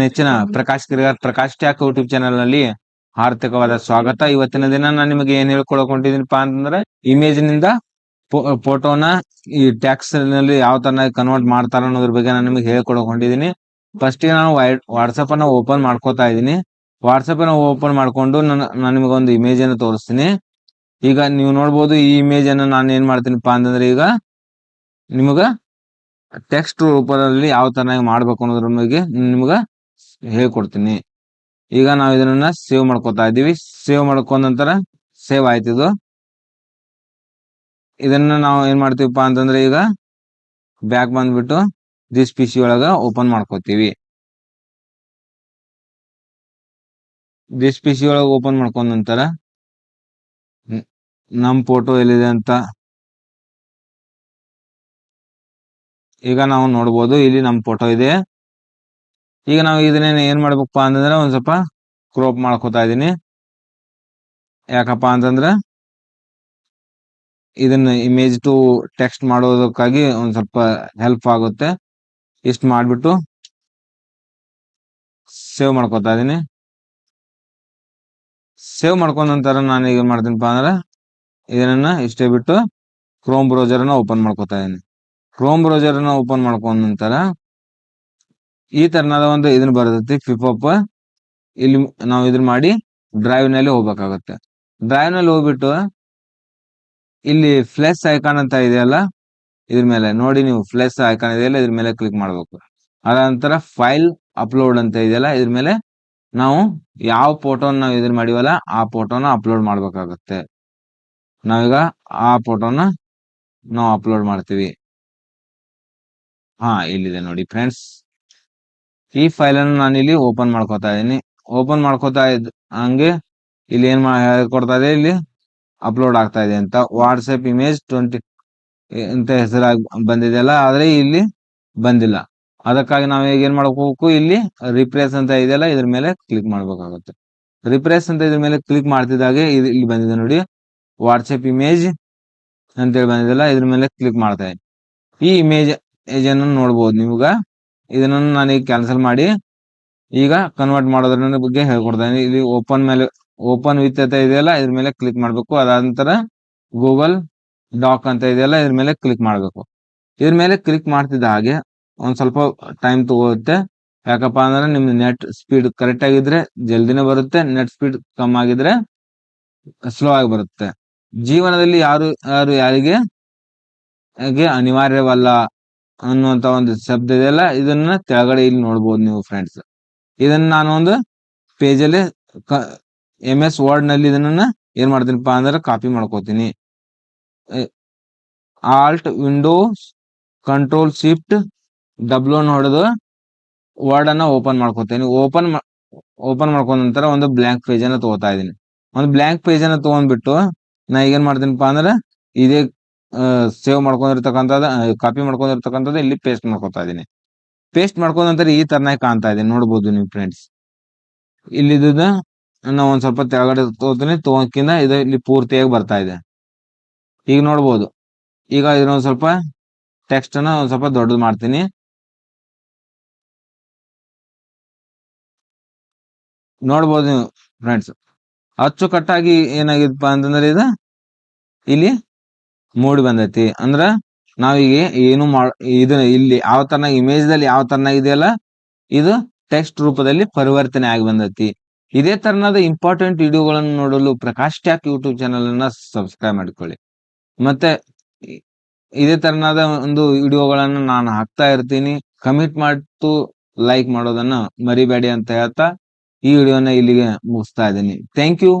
ನೆಚ್ಚಿನ Prakash Girigar Prakash tech YouTube ಚಾನೆಲ್ನಲ್ಲಿ ಹಾರ್ದಿಕವಾದ ಸ್ವಾಗತ. ಇವತ್ತಿನ ದಿನ ನಾನು ನಿಮಗೆ ಏನ್ ಹೇಳ್ಕೊಳಕೊಂಡಿದ್ದೀನಪ್ಪ ಅಂತಂದ್ರೆ ಇಮೇಜ್ನಿಂದ ಫೋಟೋನ ಈ ಟ್ಯಾಕ್ಸ್ನಲ್ಲಿ ಯಾವ ತರ ಕನ್ವರ್ಟ್ ಮಾಡ್ತಾರ ಅನ್ನೋದ್ರ ಬಗ್ಗೆ ನಾನು ನಿಮಗೆ ಹೊಂಟಿದೀನಿ ಫಸ್ಟ್ ನಾನು ವಾಟ್ಸಪ್ ಅನ್ನ ಓಪನ್ ಮಾಡ್ಕೋತಾ ಇದೀನಿ ವಾಟ್ಸಪ್ ಅನ್ನ ಓಪನ್ ಮಾಡ್ಕೊಂಡು ನಾನು ನಿಮಗೆ ಒಂದು ಇಮೇಜ್ ಅನ್ನು ತೋರಿಸ್ತೀನಿ. ಈಗ ನೀವು ನೋಡ್ಬೋದು ಈ ಇಮೇಜ್ ಅನ್ನ ನಾನು ಏನ್ ಮಾಡ್ತೀನಿಪ್ಪ ಅಂತಂದ್ರೆ ಈಗ ನಿಮಗ ಟೆಕ್ಸ್ಟ್ ರೂಪದಲ್ಲಿ ಯಾವ ತರ ಮಾಡ್ಬೇಕು ಅನ್ನೋದ್ರ ಬಗ್ಗೆ ನಿಮ್ಗ ಹೇಳ್ಕೊಡ್ತೀನಿ. ಈಗ ನಾವು ಇದನ್ನ ಸೇವ್ ಮಾಡ್ಕೊತಾ ಇದೀವಿ ಸೇವ್ ಮಾಡ್ಕೊಂಡ ನಂತರ ಸೇವ್ ಇದು. ಇದನ್ನ ನಾವು ಏನ್ ಮಾಡ್ತೀವಪ್ಪ ಅಂತಂದ್ರೆ ಈಗ ಬ್ಯಾಕ್ ಬಂದ್ಬಿಟ್ಟು ದಿಸ್ ಪಿ ಸಿ ಒಳಗ ಓಪನ್ ಮಾಡ್ಕೋತೀವಿ. ದಿಸ್ ಪಿ ಸಿ ಒಳಗ ಓಪನ್ ಮಾಡ್ಕೊಂಡ ನಂತರ ನಮ್ ಫೋಟೋ ಎಲ್ಲಿದೆ ಅಂತ. ಈಗ ನಾವು ನೋಡ್ಬೋದು, ಇಲ್ಲಿ ನಮ್ ಫೋಟೋ ಇದೆ. ಈಗ ನಾವು ಇದನ್ನ ಏನ್ ಮಾಡ್ಬೇಕಪ್ಪ ಅಂತಂದ್ರೆ ಒಂದ್ ಸ್ವಲ್ಪ ಕ್ರೋಪ್ ಮಾಡ್ಕೋತಾ ಇದೀನಿ. ಯಾಕಪ್ಪ ಅಂತಂದ್ರ ಇದನ್ನ ಇಮೇಜ್ ಟು ಟೆಕ್ಸ್ಟ್ ಮಾಡೋದಕ್ಕಾಗಿ ಒಂದ್ ಸ್ವಲ್ಪ ಹೆಲ್ಪ್ ಆಗುತ್ತೆ. ಇಷ್ಟ ಮಾಡ್ಬಿಟ್ಟು ಸೇವ್ ಮಾಡ್ಕೋತಾ ಇದೀನಿ. ಸೇವ್ ಮಾಡ್ಕೊಂಡ ನಂತರ ನಾನು ಈಗ ಮಾಡ್ತೀನಿಪ್ಪ ಅಂದ್ರೆ ಇದನ್ನ ಇಷ್ಟೇ ಬಿಟ್ಟು ಕ್ರೋಮ್ ಬ್ರೌಸರ್ ಅನ್ನ ಓಪನ್ ಮಾಡ್ಕೋತಾ ಇದೀನಿ. ಕ್ರೋಮ್ ಬ್ರೌಸರ್ ಅನ್ನ ಓಪನ್ ಮಾಡ್ಕೊಂಡ ನಂತರ ಈ ತರನಾದ ಒಂದು ಇದನ್ನ ಬರ್ತೈತಿ ಫಿಫಪ್ ಇಲ್ಲಿ ನಾವು ಇದನ್ನ ಮಾಡಿ ಡ್ರೈವ್ನಲ್ಲಿ ಹೋಗ್ಬೇಕಾಗತ್ತೆ. ಡ್ರೈವ್ನಲ್ಲಿ ಹೋಗ್ಬಿಟ್ಟು ಇಲ್ಲಿ ಫ್ಲೆಸ್ ಐಕಾನ್ ಅಂತ ಇದೆಯಲ್ಲ, ಇದ್ರ ಮೇಲೆ ನೋಡಿ ನೀವು ಫ್ಲೆಸ್ ಐಕಾನ್ ಇದೆಯಲ್ಲ ಇದ್ರ ಮೇಲೆ ಕ್ಲಿಕ್ ಮಾಡ್ಬೇಕು. ಅದ ನಂತರ ಫೈಲ್ ಅಪ್ಲೋಡ್ ಅಂತ ಇದೆಯಲ್ಲ, ಇದ್ರ ಮೇಲೆ ನಾವು ಯಾವ ಫೋಟೋನ ನಾವು ಇದನ್ನ ಮಾಡಿವಲ್ಲ, ಆ ಫೋಟೋನ ಅಪ್ಲೋಡ್ ಮಾಡ್ಬೇಕಾಗತ್ತೆ. ನಾವೀಗ ಆ ಫೋಟೋನ ನಾವು ಅಪ್ಲೋಡ್ ಮಾಡ್ತೀವಿ. ಹಾ, ಇಲ್ಲಿದೆ ನೋಡಿ ಫ್ರೆಂಡ್ಸ್ ಈ ಫೈಲ್ ಅನ್ನು ನಾನು ಇಲ್ಲಿ ಓಪನ್ ಮಾಡ್ಕೋತಾ ಇದ್ದೀನಿ. ಓಪನ್ ಮಾಡ್ಕೋತಾ ಇದ್, ಹಂಗೆ ಇಲ್ಲಿ ಏನ್ ಕೊಡ್ತಾ ಇದೆ? ಇಲ್ಲಿ ಅಪ್ಲೋಡ್ ಆಗ್ತಾ ಇದೆ ಅಂತ. ವಾಟ್ಸ್ಆಪ್ ಇಮೇಜ್ ಟ್ವೆಂಟಿ ಅಂತ ಹೆಸರಾಗಿ ಬಂದಿದೆಯಲ್ಲ, ಆದ್ರೆ ಇಲ್ಲಿ ಬಂದಿಲ್ಲ. ಅದಕ್ಕಾಗಿ ನಾವು ಈಗ ಏನ್ ಮಾಡ್ಕೋಬೇಕು ಇಲ್ಲಿ ರಿಪ್ರೇಸ್ ಅಂತ ಇದೆಯಲ್ಲ, ಇದ್ರ ಮೇಲೆ ಕ್ಲಿಕ್ ಮಾಡ್ಬೇಕಾಗುತ್ತೆ. ರಿಪ್ರೇಸ್ ಅಂತ ಇದ್ರ ಮೇಲೆ ಕ್ಲಿಕ್ ಮಾಡ್ತಿದ್ದಾಗೆ ಇದು, ಇಲ್ಲಿ ಬಂದಿದೆ ನೋಡಿ. ವಾಟ್ಸ್ಆಪ್ ಇಮೇಜ್ ಅಂತೇಳಿ ಬಂದಿದೆಯಲ್ಲ, ಇದ್ರ ಮೇಲೆ ಕ್ಲಿಕ್ ಮಾಡ್ತಾ ಈ ಇಮೇಜ್ ಏಜನ್ನು ನೋಡ್ಬೋದು ನಿಮ್ಗ. ಇದನ್ನ ನಾನು ಈಗ ಕ್ಯಾನ್ಸಲ್ ಮಾಡಿ ಈಗ ಕನ್ವರ್ಟ್ ಮಾಡೋದ್ರ ಬಗ್ಗೆ ಹೇಳ್ಕೊಡ್ತೇನೆ. ಇಲ್ಲಿ ಓಪನ್ ಮೇಲೆ ಓಪನ್ ವಿತ್ ಅಂತ ಇದೆಯಲ್ಲ, ಇದ್ರ ಮೇಲೆ ಕ್ಲಿಕ್ ಮಾಡ್ಬೇಕು. ಅದಾದ ನಂತರ ಗೂಗಲ್ ಡಾಕ್ ಅಂತ ಇದೆಯಲ್ಲ, ಇದ್ರ ಮೇಲೆ ಕ್ಲಿಕ್ ಮಾಡ್ಬೇಕು. ಇದ್ರ ಮೇಲೆ ಕ್ಲಿಕ್ ಮಾಡ್ತಿದ್ದ ಹಾಗೆ ಒಂದ್ ಸ್ವಲ್ಪ ಟೈಮ್ ತಗೋರುತ್ತೆ ಯಾಕಪ್ಪ ಅಂದ್ರೆ ನಿಮ್ ನೆಟ್ ಸ್ಪೀಡ್ ಕರೆಕ್ಟ್ ಆಗಿದ್ರೆ ಜಲ್ದಿನೇ ಬರುತ್ತೆ ನೆಟ್ ಸ್ಪೀಡ್ ಕಮ್ ಆಗಿದ್ರೆ ಸ್ಲೋ ಆಗಿ ಬರುತ್ತೆ. ಜೀವನದಲ್ಲಿ ಯಾರು ಯಾರು ಯಾರಿಗೆ ಅನಿವಾರ್ಯವಲ್ಲ. ಅನ್ನುವಂತ ಒಂದು ಶಬ್ದ ಇದೆಯಲ್ಲ, ಇದನ್ನ ಕೆಳಗಡೆ ಇಲ್ಲಿ ನೋಡ್ಬೋದು ನೀವು ಫ್ರೆಂಡ್ಸ್ ಇದನ್ನ ನಾನು ಒಂದು ಪೇಜಲ್ಲಿ ಎಂ ಎಸ್ ವರ್ಡ್ನಲ್ಲಿ ಇದನ್ನ ಏನ್ ಮಾಡ್ತೀನಿಪ್ಪ ಅಂದ್ರೆ ಕಾಪಿ ಮಾಡ್ಕೋತೀನಿ. Alt Windows control shift W ಹೊಡೆದು ವರ್ಡ್ ಅನ್ನ ಓಪನ್ ಮಾಡ್ಕೋತೀನಿ. ಓಪನ್ ಓಪನ್ ಮಾಡ್ಕೊಂಡ ನಂತರ ಒಂದು ಬ್ಲಾಂಕ್ ಪೇಜ್ ಅನ್ನ ತಗೋತಾ ಇದೀನಿ ಒಂದು ಬ್ಲಾಂಕ್ ಪೇಜ್ ಅನ್ನ ತಗೊಂಡ್ಬಿಟ್ಟು ನಾ ಏನ್ ಮಾಡ್ತೀನಿಪ್ಪ ಅಂದ್ರೆ ಇದೇ ಸೇವ್ ಮಾಡ್ಕೊಂಡಿರ್ತಕ್ಕಂಥದ್ದು ಕಾಪಿ ಮಾಡ್ಕೊಂಡಿರ್ತಕ್ಕಂಥದ್ದು ಇಲ್ಲಿ ಪೇಸ್ಟ್ ಮಾಡ್ಕೊತಾ ಇದೀನಿ ಪೇಸ್ಟ್ ಮಾಡ್ಕೊಂಡ ನಂತರ ಈ ತರನಾಗಿ ಕಾಣ್ತಾ ಇದೆ. ನೋಡ್ಬೋದು ನೀವು ಫ್ರೆಂಡ್ಸ್ ಇಲ್ಲಿ ನಾವು ಒಂದ್ ಸ್ವಲ್ಪ ತೆಳಗಡೆ ತಗೋತೀನಿ ತಗೋಕಿಂದ ಇದು ಇಲ್ಲಿ ಪೂರ್ತಿಯಾಗಿ ಬರ್ತಾ ಇದೆ. ಈಗ ನೋಡ್ಬೋದು. ಈಗ ಇದನ್ನೊಂದ್ ಸ್ವಲ್ಪ ಟೆಕ್ಸ್ಟ್ ಅನ್ನ ಒಂದ್ ಸ್ವಲ್ಪ ದೊಡ್ಡದು ಮಾಡ್ತೀನಿ. ನೋಡ್ಬೋದು ನೀವು ಫ್ರೆಂಡ್ಸ್ ಅಚ್ಚುಕಟ್ಟಾಗಿ ಏನಾಗಿದಪ್ಪ ಅಂತಂದ್ರೆ ಇದು, ಇಲ್ಲಿ ಮೂಡಿ ಬಂದೈತಿ. ಅಂದ್ರ ನಾವೀಗ ಏನು ಮಾಡ ಇದು ಇಲ್ಲಿ ಯಾವ ತರನ ಇಮೇಜ್ ದಲ್ಲಿ ಯಾವ ತರನ ಇದೆಯಲ್ಲ, ಇದು ಟೆಕ್ಸ್ಟ್ ರೂಪದಲ್ಲಿ ಪರಿವರ್ತನೆ ಆಗಿ ಬಂದೈತಿ. ಇದೇ ತರನಾದ ಇಂಪಾರ್ಟೆಂಟ್ ವಿಡಿಯೋಗಳನ್ನು ನೋಡಲು ಪ್ರಕಾಶ್ ಟ್ಯಾಕ್ ಯೂಟ್ಯೂಬ್ ಚಾನಲ್ ಅನ್ನ ಸಬ್ಸ್ಕ್ರೈಬ್ ಮಾಡ್ಕೊಳ್ಳಿ. ಮತ್ತೆ ಇದೇ ತರನಾದ ಒಂದು ವಿಡಿಯೋಗಳನ್ನ ನಾನು ಹಾಕ್ತಾ ಇರ್ತೀನಿ. ಕಮಿಟ್ ಮಾಡ್ತು ಲೈಕ್ ಮಾಡೋದನ್ನ ಮರಿಬೇಡಿ ಅಂತ ಹೇಳ್ತಾ ಈ ವಿಡಿಯೋನ ಇಲ್ಲಿಗೆ ಮುಗಿಸ್ತಾ ಇದ್ದೀನಿ. Thank you